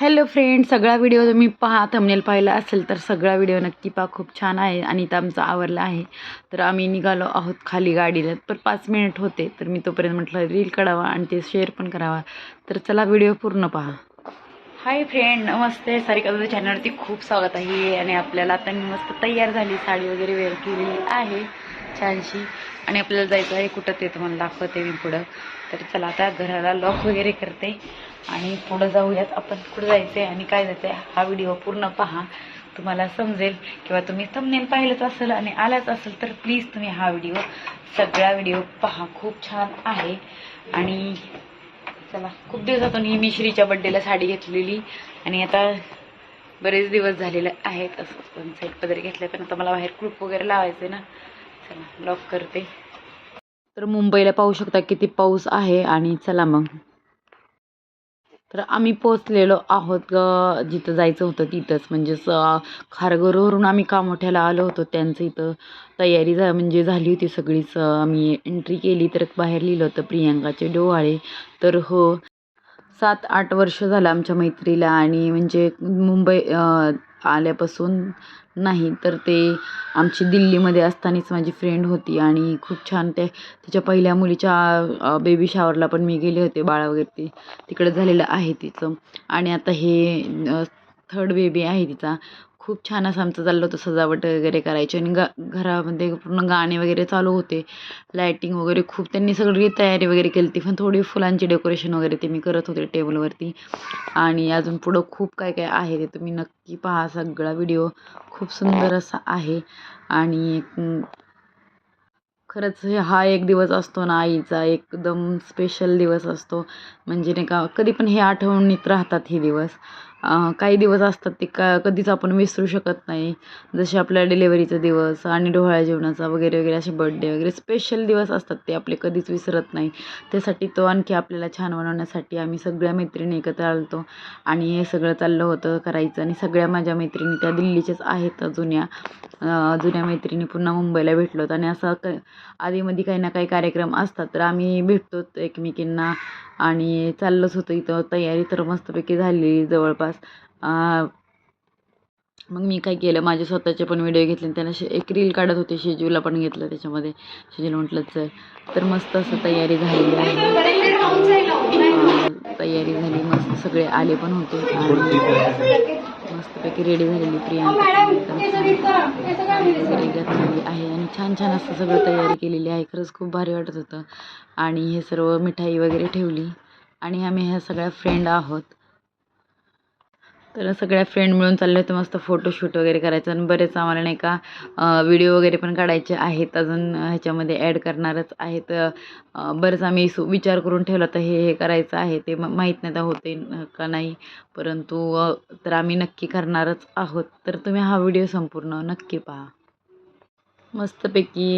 Hello friend सगळा video तुम्ही पहा. थंबनेल पाहिला असेल तर सगळा व्हिडिओ नक्की पहा. खूप छान आहे आणि तर आमचा आवरला आहे. तर आम्ही निघालो आहोत खाली गाडीला. तर पाच मिनिट होते. तर मी तोपर्यंत म्हटलं रील काढावा आणि ते शेअर पण करावा. तर चला व्हिडिओ पूर्ण पहा. हाय फ्रेंड नमस्ते. सारिका तुझ्या चॅनलवरती खूप स्वागत आहे. आणि आपल्याला आता मी मस्त तयार झाली. साडी वगैरे वेअर केलेली आहे. छानशी. आणि आपल्याला जायचं आहे कुठं ते तुम्हाला दाखवते मी पुढं. तर चला आता घराला लॉक वगैरे करते आणि पुढं जाऊयात. आपण कुठं जायचं आहे आणि काय जायचं आहे हा व्हिडिओ पूर्ण पहा. तुम्हाला समजेल किंवा तुम्ही थंबनेल पाहिलंच असेल आणि आलाच असेल तर प्लीज तुम्ही हा व्हिडिओ सगळा व्हिडिओ पहा. खूप छान आहे. आणि चला खूप दिवसातून ही मी श्रीच्या बड्डेला साडी घेतलेली आणि आता बरेच दिवस झालेले आहेत. असं पण साईड पदर घेतलं पण आता मला बाहेर क्रूप वगैरे लावायचं आहे ना. चला लॉक करते. तर मुंबईला पाहू शकता किती पाऊस आहे आणि चला मग. तर आम्ही पोचलेलो आहोत ग जिथं जायचं होतं तिथंच. म्हणजेच खारघरवरून आम्ही कामोठ्याला आलो होतो. त्यांचं इथं तयारी झा म्हणजे झाली होती सगळीच आम्ही एंट्री केली तर बाहेर लिहिलं होतं प्रियांकाचे डोहाळे. तर हो सात आठ वर्ष झालं आमच्या मैत्रीला. आणि म्हणजे मुंबई आल्यापासून नाही. तर ते आमची दिल्लीमध्ये असतानाच माझी फ्रेंड होती आणि खूप छान ते तिच्या पहिल्या मुलीच्या बेबी शावरला पण मी गेले होते बाळा वगैरे तिकडं तिकडे झालेलं आहे तिचं. आणि आता हे थर्ड बेबी आहे तिचा. खूप छान असं आमचं चाललं होतं सजावट वगैरे करायची आणि गा घरामध्ये पूर्ण गाणे वगैरे चालू होते. लायटिंग वगैरे खूप त्यांनी सगळी तयारी वगैरे केली होती. पण थोडी फुलांची डेकोरेशन वगैरे ते मी करत होते टेबलवरती आणि अजून पुढं खूप काय काय आहे ते तुम्ही नक्की पहा. सगळा व्हिडिओ खूप सुंदर असा आहे. आणि खरंच हा एक दिवस असतो ना आईचा. एकदम स्पेशल दिवस असतो. म्हणजे नाही का कधी पण हे आठवणीत राहतात हे दिवस. काही दिवस असतात ते का कधीच आपण विसरू शकत नाही. जसे आपल्या डिलेवरीचा दिवस आणि डोहाळ्या जेवणाचा वगैरे वगैरे असे बड्डे वगैरे स्पेशल दिवस असतात ते आपले कधीच विसरत नाही. त्यासाठी तो आणखी आपल्याला छान बनवण्यासाठी आम्ही सगळ्या मैत्रिणी एकत्र आलतो. आणि हे सगळं चाललं होतं करायचं आणि सगळ्या माझ्या मैत्रिणी त्या दिल्लीच्याच आहेत जुन्या जुन्या मैत्रिणी पुन्हा मुंबईला भेटलो आणि असं क आधीमध्ये काही ना काही कार्यक्रम असतात तर आम्ही भेटतोच एकमेकींना. आणि चाललंच होतं इथं. तयारी तर मस्तपैकी झाली जवळपास. अं, मग मी काय केलं माझे स्वतःचे पण व्हिडिओ घेतले आणि त्याला शे एक रील काढत होते. शेजूला पण घेतलं त्याच्यामध्ये. शेजूला म्हटलं चल. तर मस्त असं तयारी झालेली आहे. तयारी झाली मस्त सगळे आले पण होते. आणि मस्तपैकी रेडी झालेली प्रियांका वगैरे घातलेली आहे आणि छान छान असं सगळं तयारी केलेली आहे. खरंच खूप भारी वाटत होतं. आणि हे सर्व मिठाई वगैरे ठेवली. आणि आम्ही ह्या सगळ्या फ्रेंड आहोत. तर सगळ्या फ्रेंड मिळून चालले होते मस्त फोटोशूट वगैरे करायचं आणि बरेच आम्हाला नाही का व्हिडिओ वगैरे पण काढायचे आहेत. अजून ह्याच्यामध्ये ॲड करणारच आहेत. बरंच आम्ही सु विचार करून ठेवला तर हे हे करायचं आहे. ते म माहीत नाही तर होते का नाही. परंतु तर आम्ही नक्की करणारच आहोत. तर तुम्ही हा व्हिडिओ संपूर्ण नक्की पहा. मस्तपैकी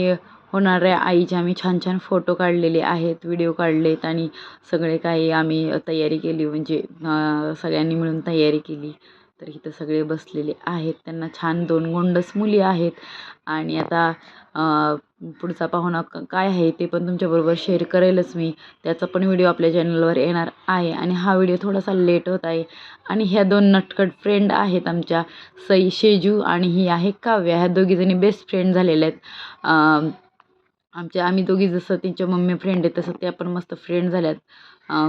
होणाऱ्या आईचे आम्ही छान छान फोटो काढलेले आहेत व्हिडिओ काढलेत आणि सगळे काही आम्ही तयारी केली. म्हणजे सगळ्यांनी मिळून तयारी केली. तर इथं सगळे बसलेले आहेत. त्यांना छान दोन गोंडस मुली आहेत. आणि आता पुढचा पाहुणा काय आहे ते पण तुमच्याबरोबर शेअर करेलच मी. त्याचा पण व्हिडिओ आपल्या चॅनलवर येणार आहे. आणि हा व्हिडिओ थोडासा लेट होत आहे. आणि ह्या दोन नटकट फ्रेंड आहेत आमच्या सई शेजू आणि ही आहे काव्या. ह्या दोघीजणी बेस्ट फ्रेंड झालेल्या आहेत. आमच्या आम्ही दोघी जसं त्यांच्या मम्मी फ्रेंड आहे तसं ते पण मस्त फ्रेंड झाल्यात.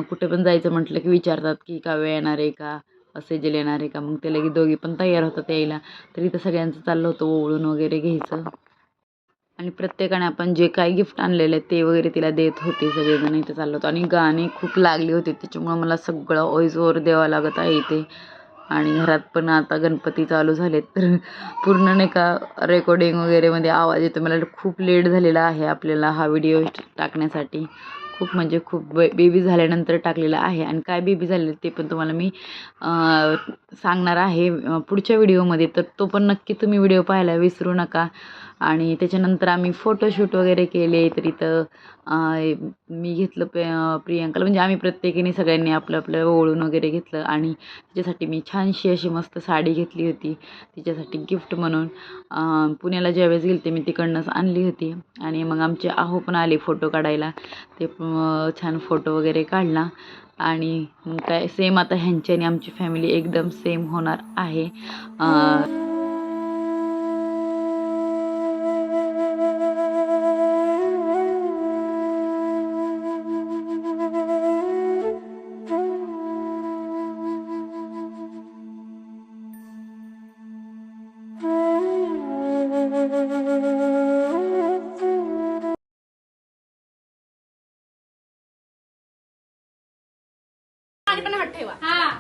कुठे पण जायचं म्हटलं की विचारतात की काव्या येणार आहे का? सेजल येणार आहे का? मग ते लगेच दोघी पण तयार होतात यायला. तर इथं सगळ्यांचं चाललं होतं ओवळून वगैरे घ्यायचं. आणि प्रत्येकाने आपण जे काही गिफ्ट आणलेलं आहे ते वगैरे तिला देत होते सगळेजण इथं चाललं होतं. आणि गाणी खूप लागली होती. त्याच्यामुळं मला सगळं ओईज ओवर द्यावं लागत आहे इथे. आणि घरात पण आता गणपती चालू झालेत. तर पूर्ण नाही का रेकॉर्डिंग वगैरेमध्ये आवाज येतो. मला खूप लेट झालेला आहे आपल्याला हा व्हिडिओ टाकण्यासाठी. खूप म्हणजे खूप बे बेबी झाल्यानंतर टाकलेला आहे. आणि काय बेबी झालेलं ते पण तुम्हाला मी सांगणार आहे. पुढच्या व्हिडिओमध्ये तर तो पण नक्की तुम्ही व्हिडिओ पाहायला विसरू नका. आणि त्याच्यानंतर आम्ही फोटोशूट वगैरे केले तर इथं मी घेतलं पे प्रियंकाला. म्हणजे आम्ही प्रत्येकीने सगळ्यांनी आपलं आपलं ओळून वगैरे घेतलं आणि तिच्यासाठी मी छानशी अशी मस्त साडी घेतली होती. तिच्यासाठी गिफ्ट म्हणून. पुण्याला ज्यावेळेस गेलते मी तिकडनंच आणली होती. आणि मग आमचे आहो पण आले फोटो काढायला. ते छान फोटो वगैरे काढला. आणि काय सेम आता ह्यांची आणि आमची फॅमिली एकदम सेम होणार आहे. हो. अं,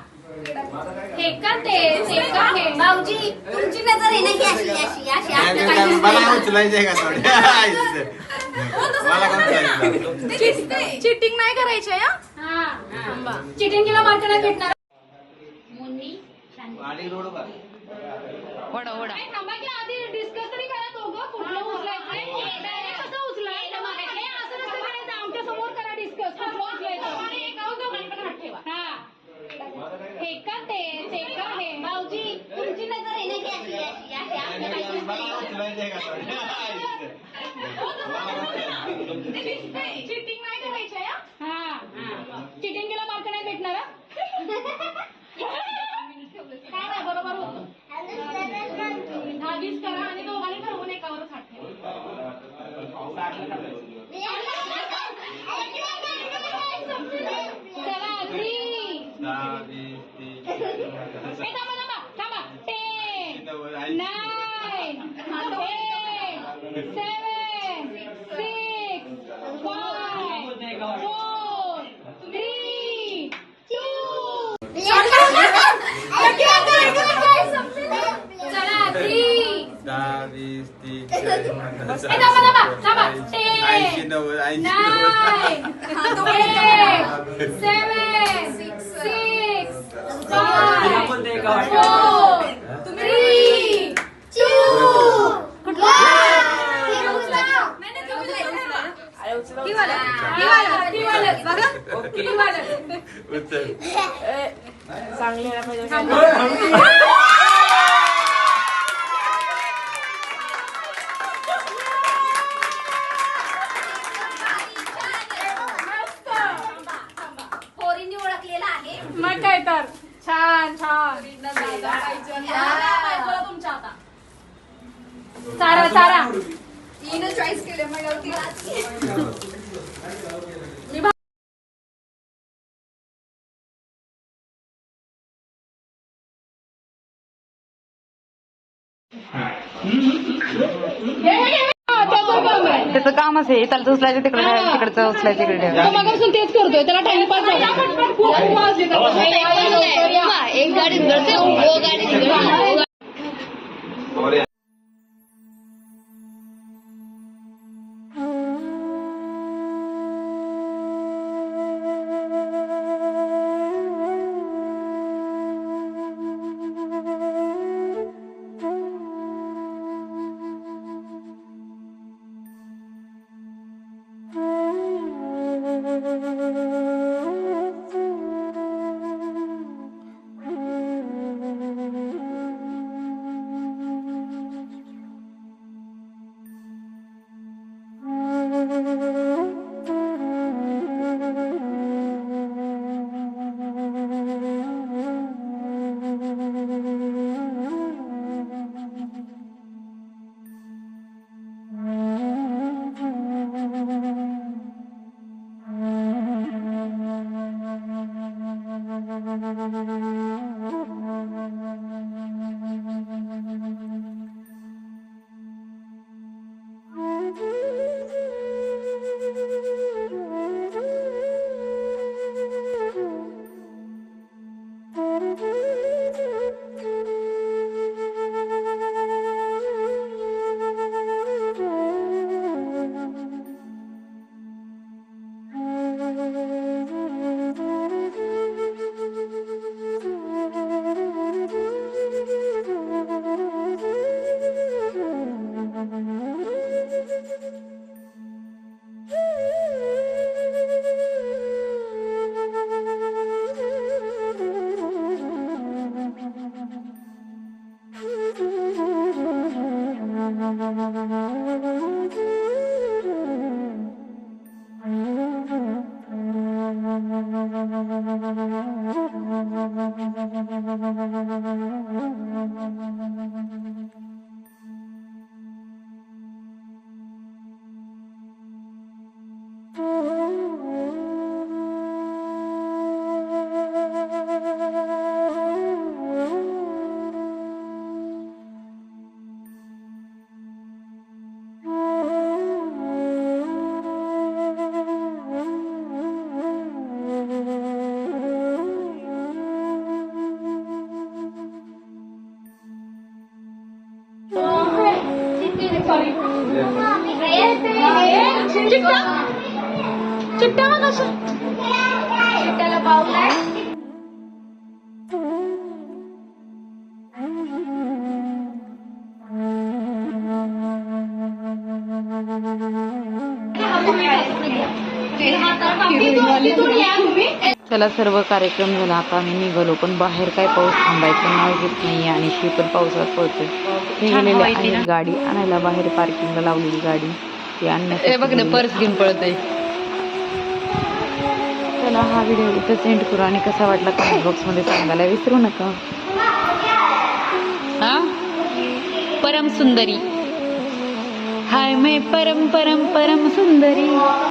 हे. का ते? ते का हे? भाऊजी तुमची नजर आहे ना ही अशी अशी अशी. आपल्या मला बाजूला. उचलायचंय का थोडे? मला कोण उचलायचं? चिटिंग नाही करायची हा? चिटिंग केला मार्क नाही भेटणार. मुन्नी वडा काय थांबा की आधी डिस्कस तरी करा दोघं. कुठलं उचलायचंय Direct कसं उचलायचं हे असं नसतं करायचं. आमच्यासमोर करा डिस्कस कुठलं उचलायचं आणि एकावर पण हात ठेवा. हा. हे का ते ते का हे? भाऊजी तुमची नजर ना ही अशी अशी अशी आपल्या बाजूला. चिटिंग नाही करायची three. ए, थांबा थांबा थांबा ten nine eight seven six five four three two चला थ्री दहा वीस तीस ए, थांबा थांबा थांबा ऐंशी टेन नव्वद ऐंशी nine, eight, seven, six, five, four, three, उचल पोरींनी मग काय तर. छान छान. तुमच्या आता चारा चारा त्याचं काम आहे त्याचं कामच आहे. त्याला उचलायचं तिकडे ठेवायचं, तिकडचं उचलायचं इकडे ठेवायचं. तो मगापासून तेच करतोय. त्याला टाइमपास एक गाडी दो गाडी चिट्टा मग त्याला पावलाय चला सर्व कार्यक्रम झाला. आता आम्ही निघालो पण बाहेर काय पाऊस थांबायचं नाव घेत नाही आणि शी पण पावसात पळतोय. निघालेली आहे गाडी. आणायला बाहेर पार्किंगला लावलेली गाडी. ती आणण्यासाठी बघ ना पर्स घेऊन पळतय. चला हा व्हिडिओ इथं सेंड करू आणि कसा वाटला कमेंट बॉक्समध्ये सांगायला? विसरू नका. हा? परम सुंदरी. हाय मैं परम परम परम सुंदरी.